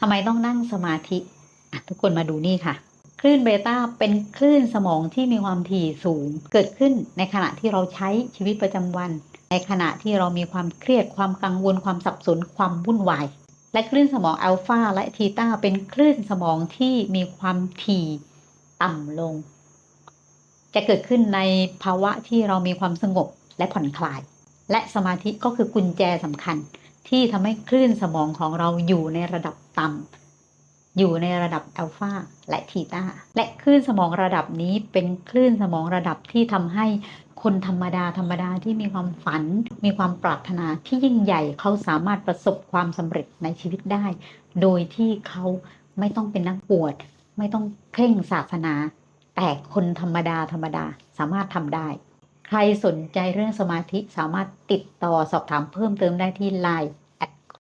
ทำไมต้องนั่งสมาธิทุกคนมาดูนี่ค่ะ คลื่นเบต้าเป็นคลื่นสมองที่มีความถี่สูง เกิดขึ้นในขณะที่เราใช้ชีวิตประจำวัน ในขณะที่เรามีความเครียดความกังวลความสับสนความวุ่นวาย และคลื่นสมองอัลฟาและทีต้าเป็นคลื่นสมองที่มีความถี่ต่ำลง จะเกิดขึ้นในภาวะที่เรามีความสงบและผ่อนคลาย และสมาธิก็คือกุญแจสำคัญ ที่ทำให้คลื่นสมองของเราอยู่ในระดับต่ำอยู่ในระดับอัลฟาและทีตาและคลื่นสมองระดับนี้เป็นคลื่นสมองระดับที่ทำให้คนธรรมดาธรรมดาที่มีความฝัน มีความปรารถนาที่ยิ่งใหญ่เขาสามารถประสบความสำเร็จในชีวิตได้ โดยที่เขาไม่ต้องเป็นนักบวชไม่ต้องเคร่งศาสนา แต่คนธรรมดาธรรมดาสามารถทำได้ ใครสนใจเรื่องสมาธิสามารถติดต่อสอบถามเพิ่มเติมได้ที่ไลน์